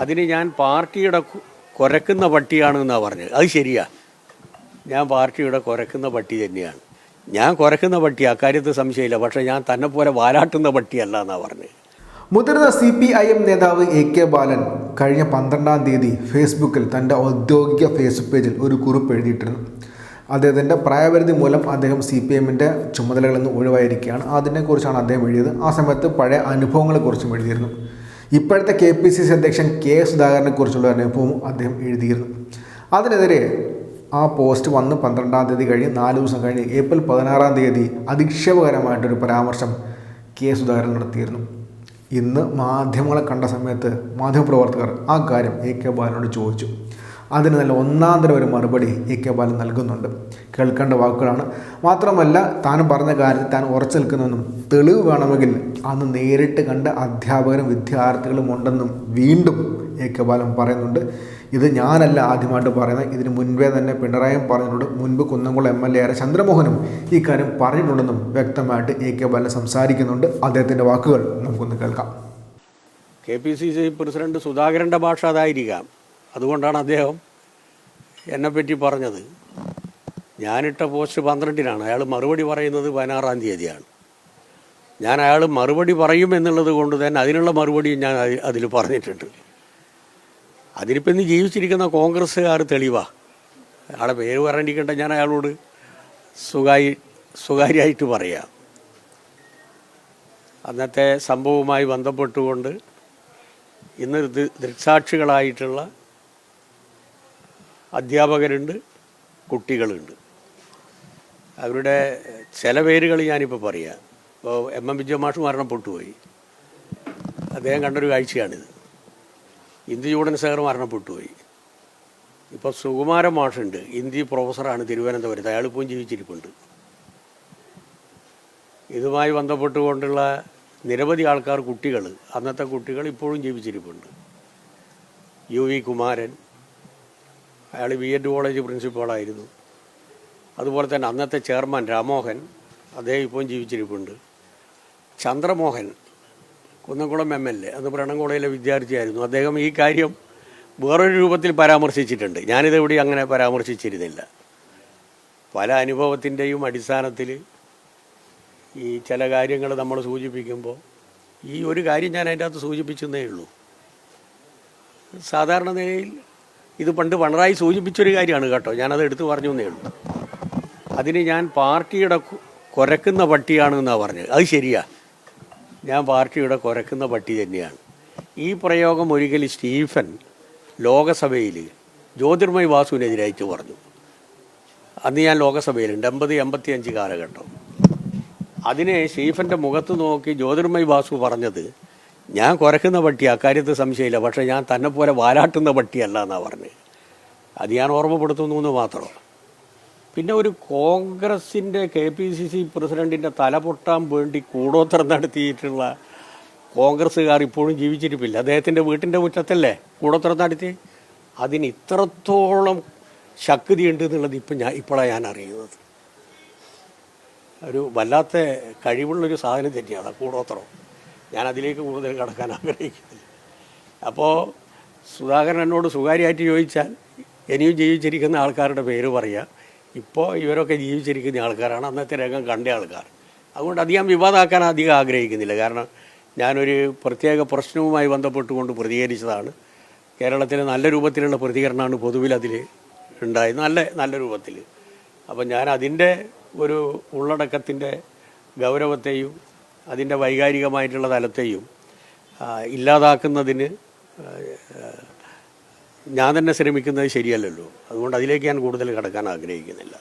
അതിന് ഞാൻ പാർട്ടിയുടെ കുരക്കുന്ന പട്ടിയാണെന്നാണ് പറഞ്ഞത്. അത് ശരിയാ. ഞാൻ പാർട്ടിയുടെ കുരക്കുന്ന പട്ടി തന്നെയാണ്. ഞാൻ കുരക്കുന്ന പട്ടി അക്കാര്യത്തിൽ സംശയമില്ല. പക്ഷേ ഞാൻ തന്നെ പോലെ വാലാട്ടുന്ന പട്ടിയല്ല എന്നാണ് പറഞ്ഞത്. മുതിർന്ന സി പി ഐ എം നേതാവ് എ കെ ബാലൻ കഴിഞ്ഞ പന്ത്രണ്ടാം തീയതി ഫേസ്ബുക്കിൽ തന്റെ ഔദ്യോഗിക ഫേസ്ബുക്ക് പേജിൽ ഒരു കുറിപ്പ് എഴുതിയിട്ടുണ്ട്. അദ്ദേഹത്തിന്റെ പ്രായപരിധി മൂലം അദ്ദേഹം സി പി എമ്മിന്റെ ചുമതലകളിൽ നിന്ന് ഒഴിവായിരിക്കുകയാണ്. അതിനെക്കുറിച്ചാണ് അദ്ദേഹം എഴുതിയത്. ആ സമയത്ത് പഴയ അനുഭവങ്ങളെക്കുറിച്ചും എഴുതിയിരുന്നു. ഇപ്പോഴത്തെ കെ പി സി സി അധ്യക്ഷൻ കെ സുധാകരനെക്കുറിച്ചുള്ള അനുഭവം അദ്ദേഹം എഴുതിയിരുന്നു. അതിനെതിരെ ആ പോസ്റ്റ് വന്ന് പന്ത്രണ്ടാം തീയതി കഴിഞ്ഞ് നാല് ദിവസം കഴിഞ്ഞ് ഏപ്രിൽ പതിനാറാം തീയതി അധിക്ഷേപകരമായിട്ടൊരു പരാമർശം കെ സുധാകരൻ നടത്തിയിരുന്നു. ഇന്ന് മാധ്യമങ്ങളെ കണ്ട സമയത്ത് മാധ്യമപ്രവർത്തകർ ആ കാര്യം എ കെ ബാലനോട് ചോദിച്ചു. അതിന് നല്ല ഒന്നാം തരം ഒരു മറുപടി എ കെ ബാലൻ നൽകുന്നുണ്ട്. കേൾക്കേണ്ട വാക്കുകളാണ്. മാത്രമല്ല താൻ പറഞ്ഞ കാര്യത്തിൽ താൻ ഉറച്ചു നിൽക്കുന്നെന്നും തെളിവ് വേണമെങ്കിൽ അന്ന് നേരിട്ട് കണ്ട അധ്യാപകരും വിദ്യാർത്ഥികളും ഉണ്ടെന്നും വീണ്ടും എ കെ ബാലൻ പറയുന്നുണ്ട്. ഇത് ഞാനല്ല ആദ്യമായിട്ട് പറയുന്നത്. ഇതിന് മുൻപേ തന്നെ പിണറായും പറഞ്ഞിട്ടുണ്ട്. മുൻപ് കുന്നംകുളം എം എൽ എ ആയ ചന്ദ്രമോഹനും ഈ കാര്യം പറഞ്ഞിട്ടുണ്ടെന്നും വ്യക്തമായിട്ട് എ കെ ബാലൻ സംസാരിക്കുന്നുണ്ട്. അദ്ദേഹത്തിന്റെ വാക്കുകൾ നമുക്കൊന്ന് കേൾക്കാം. K P C C president സുധാകരന്റെ ഭാഷ അതായിരിക്കാം. അതുകൊണ്ടാണ് അദ്ദേഹം എന്നെപ്പറ്റി പറഞ്ഞത്. ഞാനിട്ട പോസ്റ്റ് പന്ത്രണ്ടിനാണ്. അയാൾ മറുപടി പറയുന്നത് പതിനാറാം തീയതിയാണ്. ഞാൻ അയാൾ മറുപടി പറയും എന്നുള്ളത് കൊണ്ട് തന്നെ അതിനുള്ള മറുപടിയും ഞാൻ അതി- അതിൽ പറഞ്ഞിട്ടുണ്ട്. അതിനിപ്പോൾ ഇന്ന് ജീവിച്ചിരിക്കുന്ന കോൺഗ്രസ്സുകാർ തെളിവാ. അയാളെ പേര് പറഞ്ഞിരിക്കേണ്ട ഞാൻ അയാളോട് സുഖായി സ്വകാര്യമായിട്ട് പറയാം. അന്നത്തെ സംഭവവുമായി ബന്ധപ്പെട്ടുകൊണ്ട് ഇന്ന് ദൃക്സാക്ഷികളായിട്ടുള്ള അധ്യാപകരുണ്ട് കുട്ടികളുണ്ട്. അവരുടെ ചില പേരുകൾ ഞാനിപ്പോൾ പറയാം. ഇപ്പോൾ എം എം വിജയമാഷ് മരണപ്പെട്ടു പോയി അദ്ദേഹം കണ്ടൊരു കാഴ്ചയാണിത്. ഇന്ദു ചൂടൻ സാർ മരണപ്പെട്ടു പോയി ഇപ്പോൾ സുകുമാരൻ മാഷുണ്ട്. ഹിന്ദി പ്രൊഫസറാണ് തിരുവനന്തപുരത്ത്. അയാളിപ്പോൾ ജീവിച്ചിരിപ്പുണ്ട്. ഇതുമായി ബന്ധപ്പെട്ടുകൊണ്ടുള്ള നിരവധി ആൾക്കാർ കുട്ടികൾ അന്നത്തെ കുട്ടികൾ ഇപ്പോഴും ജീവിച്ചിരിപ്പുണ്ട്. യു വി കുമാരൻ അയാൾ ബി എഡ് കോളേജ് പ്രിൻസിപ്പാളായിരുന്നു. അതുപോലെ തന്നെ അന്നത്തെ ചെയർമാൻ രാമോഹൻ അദ്ദേഹം ഇപ്പം ജീവിച്ചിരിപ്പുണ്ട്. Chandramohan Kunnamkulam M L A അന്ന് പ്രണംകുളയിലെ വിദ്യാർത്ഥിയായിരുന്നു. അദ്ദേഹം ഈ കാര്യം വേറൊരു രൂപത്തിൽ പരാമർശിച്ചിട്ടുണ്ട്. ഞാനിതെവിടെ അങ്ങനെ പരാമർശിച്ചിരുന്നില്ല. പല അനുഭവത്തിന്റെയും അടിസ്ഥാനത്തിൽ ഈ ചില കാര്യങ്ങൾ നമ്മൾ സൂചിപ്പിക്കുമ്പോൾ ഈ ഒരു കാര്യം ഞാൻ അതിന്റെ അകത്ത് സൂചിപ്പിച്ചെന്നേ ഉള്ളൂ. സാധാരണ നിലയിൽ ഇത് പണ്ട് പിണറായി സൂചിപ്പിച്ചൊരു കാര്യമാണ് കേട്ടോ. ഞാനത് എടുത്തു പറഞ്ഞു എന്നേ ഉള്ളൂ. അതിന് ഞാൻ പാർട്ടിയുടെ കുരക്കുന്ന പട്ടിയാണ് എന്നാണ് പറഞ്ഞത്. അത് ശരിയാ. ഞാൻ പാർട്ടിയുടെ കുരക്കുന്ന പട്ടി തന്നെയാണ്. ഈ പ്രയോഗം ഒരിക്കൽ സ്റ്റീഫൻ ലോകസഭയിൽ ജ്യോതിർമയ് വാസുവിനെതിരായിട്ട് പറഞ്ഞു. അന്ന് ഞാൻ ലോകസഭയിലുണ്ട്. എൺപത് എൺപത്തി അഞ്ച് കാലഘട്ടം. അതിനെ സ്റ്റീഫന്റെ മുഖത്ത് നോക്കി ജ്യോതിർമയ് വാസു പറഞ്ഞത് ഞാൻ കുറയ്ക്കുന്ന പട്ടി അക്കാര്യത്തിൽ സംശയമില്ല. പക്ഷേ ഞാൻ തന്നെ പോലെ വാലാട്ടുന്ന പട്ടിയല്ല എന്നാണ് പറഞ്ഞത് അത് ഞാൻ ഓർമ്മപ്പെടുത്തുന്നു എന്ന് മാത്രം. പിന്നെ ഒരു കോൺഗ്രസിന്റെ കെ പി സി സി പ്രസിഡന്റിന്റെ തല പൊട്ടാൻ വേണ്ടി കൂടോത്രം നടത്തിയിട്ടുള്ള കോൺഗ്രസ്സുകാർ ഇപ്പോഴും ജീവിച്ചിരിപ്പില്ല. അദ്ദേഹത്തിന്റെ വീട്ടിന്റെ മുറ്റത്തല്ലേ കൂടോത്രം നടത്തി? അതിന് ഇത്രത്തോളം ശക്തിയുണ്ട് എന്നുള്ളത് ഇപ്പം ഞാൻ ഇപ്പോഴാണ് ഞാൻ അറിയുന്നത്. ഒരു വല്ലാത്ത കഴിവുള്ളൊരു സാധനം തന്നെയാണ് കൂടോത്രം. ഞാൻ അതിലേക്ക് കൂടുതൽ കടക്കാൻ ആഗ്രഹിക്കുന്നില്ല. അപ്പോൾ സുധാകരൻ എന്നോട് സ്വകാര്യമായിട്ട് ചോദിച്ചാൽ ഇനിയും ജീവിച്ചിരിക്കുന്ന ആൾക്കാരുടെ പേര് പറയാം. ഇപ്പോൾ ഇവരൊക്കെ ജീവിച്ചിരിക്കുന്ന ആൾക്കാരാണ്. അന്നത്തെ രംഗം കണ്ട ആൾക്കാർ. അതുകൊണ്ട് അധികം വിവാദമാക്കാൻ അധികം ആഗ്രഹിക്കുന്നില്ല. കാരണം ഞാനൊരു പ്രത്യേക പ്രശ്നവുമായി ബന്ധപ്പെട്ടുകൊണ്ട് പ്രതികരിച്ചതാണ്. കേരളത്തിൽ നല്ല രൂപത്തിലുള്ള പ്രതികരണമാണ് പൊതുവിൽ അതിൽ ഉണ്ടായത്. നല്ല നല്ല രൂപത്തിൽ. അപ്പം ഞാൻ അതിന്റെ ഒരു ഉള്ളടക്കത്തിന്റെ ഗൗരവത്തെയും അതിന്റെ വൈകാരികമായിട്ടുള്ള തലത്തെയും ഇല്ലാതാക്കുന്നതിന് ഞാൻ തന്നെ ശ്രമിക്കുന്നത് ശരിയല്ലല്ലോ. അതുകൊണ്ട് അതിലേക്ക് ഞാൻ കൂടുതൽ കടക്കാൻ ആഗ്രഹിക്കുന്നില്ല.